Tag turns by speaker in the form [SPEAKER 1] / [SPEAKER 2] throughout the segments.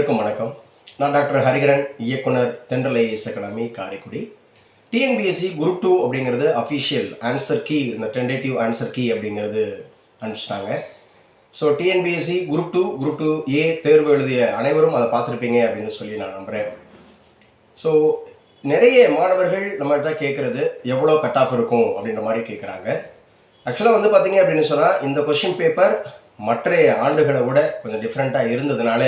[SPEAKER 1] இருக்கும் வணக்கம். நான் டாக்டர் ஹரிகரன் இயக்குனர் Thendral IS academy Karaikudi TNPSC group two அப்படிங்கிறது அஃபிஷியல் ஆன்சர் கீ இந்த டென்டேட்டிவ் ஆன்சர் கீ அப்படிங்கிறது அனுப்பிச்சிட்டாங்க. So TNPSC group two group two A தேர்வு எழுதிய அனைவரும் அதை பார்த்துருப்பீங்க அப்படின்னு சொல்லி நான் நம்புகிறேன் ஸோ நிறைய மாணவர்கள் நம்மகிட்ட கேட்குறது எவ்வளோ கட் ஆஃப் இருக்கும்? அப்படின்ற மாதிரி கேட்குறாங்க. ஆக்சுவலாக வந்து பார்த்தீங்க அப்படின்னு சொன்னால் இந்த கொஷின் பேப்பர் மற்ற ஆண்டுகளை விட கொஞ்சம் டிஃப்ரெண்ட்டாக இருந்ததுனால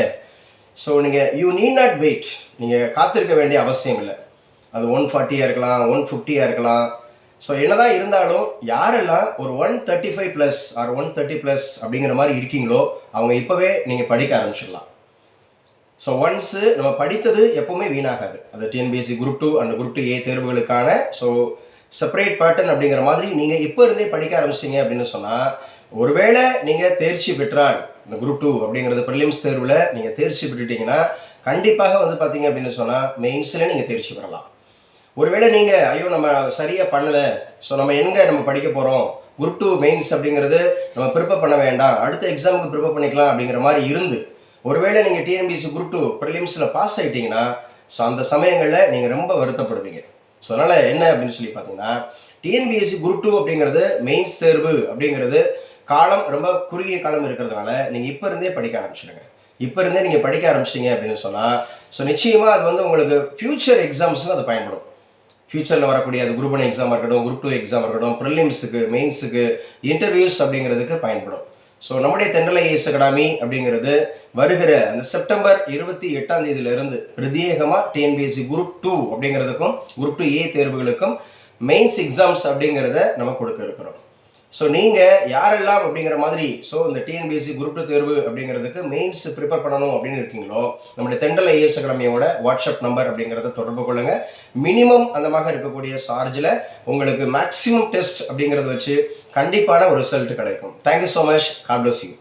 [SPEAKER 1] ஸோ நீங்கள் யூ நீட் நாட் வெயிட் நீங்கள் காத்திருக்க வேண்டிய அவசியம் இல்லை. அது ஒன் ஃபார்ட்டியாக இருக்கலாம் ஒன் ஃபிஃப்டியாக இருக்கலாம். ஸோ என்னதான் இருந்தாலும் யாரெல்லாம் ஒரு one thirty five plus or one thirty plus அப்படிங்கிற மாதிரி இருக்கீங்களோ அவங்க இப்போவே நீங்கள் படிக்க ஆரம்பிச்சிடலாம். ஸோ ஒன்ஸு நம்ம படித்தது எப்போவுமே வீணாகாது. அது TNPSC group two and group two A தேர்வுகளுக்கான ஸோ செப்பரேட் பேட்டர்ன் அப்படிங்கிற மாதிரி நீங்கள் இப்போ இருந்தே படிக்க ஆரம்பிச்சிங்க அப்படின்னு சொன்னால் ஒருவேளை நீங்கள் தேர்ச்சி பெற்றால் இந்த குரூப் டூ அப்படிங்கிறது ப்ரிலிம்ஸ் தேர்வில் நீங்கள் தேர்ச்சி பெற்றுட்டீங்கன்னா கண்டிப்பாக வந்து பார்த்தீங்க அப்படின்னு சொன்னால் மெயின்ஸில் நீங்கள் தேர்ச்சி பெறலாம். ஒருவேளை நீங்கள் ஐயோ நம்ம சரியாக பண்ணலை ஸோ நம்ம எங்கே நம்ம படிக்க போகிறோம் குரூப் டூ மெயின்ஸ் அப்படிங்கிறது நம்ம ப்ரிப்பேர் பண்ண வேண்டாம். அடுத்த எக்ஸாமுக்கு ப்ரிப்பேர் பண்ணிக்கலாம் அப்படிங்கிற மாதிரி இருந்து ஒருவேளை நீங்கள் டிஎன்பிசி குரூப் டூ ப்ரிலிம்ஸில் பாஸ் ஆகிட்டீங்கன்னா ஸோ அந்த சமயங்களில் நீங்கள் ரொம்ப வருத்தப்படுவீங்க. ஸோ அதனால் என்ன அப்படின்னு சொல்லி பார்த்தீங்கன்னா டிஎன்பிஎஸ்சி குரூப் டூ அப்படிங்கிறது மெயின்ஸ் தேர்வு அப்படிங்கிறது காலம் ரொம்ப குறுகிய காலம் இருக்கிறதுனால நீங்கள் இப்போ இருந்தே படிக்க ஆரம்பிச்சிடுங்க. இப்போ இருந்தே நீங்கள் படிக்க ஆரம்பிச்சிங்க அப்படின்னு சொன்னால் ஸோ நிச்சயமாக அது வந்து உங்களுக்கு ஃப்யூச்சர் எக்ஸாம்ஸுக்கு அது பயன்படும். ஃப்யூச்சரில் வரக்கூடிய அது குரூப் ஒன் எக்ஸாம் இருக்கட்டும் குரூப் டூ எக்ஸாம் இருக்கட்டும் ப்ரிலிம்ஸுக்கு மெயின்ஸுக்கு இன்டர்வியூஸ் அப்படிங்கிறதுக்கு பயன்படும். ஸோ நம்முடைய தென்றலை இயேசு அகாடமி அப்படிங்கிறது வருகிற அந்த செப்டம்பர் இருபத்தி எட்டாம் தேதியிலிருந்து பிரத்யேகமாக டிஎன்பிஎஸ்சி குரூப் டூ அப்படிங்கிறதுக்கும் குரூப் டூ ஏ தேர்வுகளுக்கும் மெயின்ஸ் எக்ஸாம்ஸ் அப்படிங்கிறத நம்ம கொடுக்க இருக்கிறோம். ஸோ நீங்கள் யாரெல்லாம் அப்படிங்கிற மாதிரி ஸோ இந்த டிஎன்பிஎஸ்சி குரூப் டூ தேர்வு அப்படிங்கிறதுக்கு மெயின்ஸ் ப்ரிப்பேர் பண்ணணும் அப்படின்னு இருக்கீங்களோ நம்முடைய தெண்டல் ஐஎஸ் அகாடமியோட வாட்ஸ்அப் நம்பர் அப்படிங்கிறத தொடர்பு கொள்ளுங்கள் மினிமம் அந்த மாதிரி இருக்கக்கூடிய சார்ஜில் உங்களுக்கு மேக்ஸிமம் டெஸ்ட் அப்படிங்கிறத வச்சு கண்டிப்பான ஒரு ரிசல்ட் கிடைக்கும். Thank you so much God bless you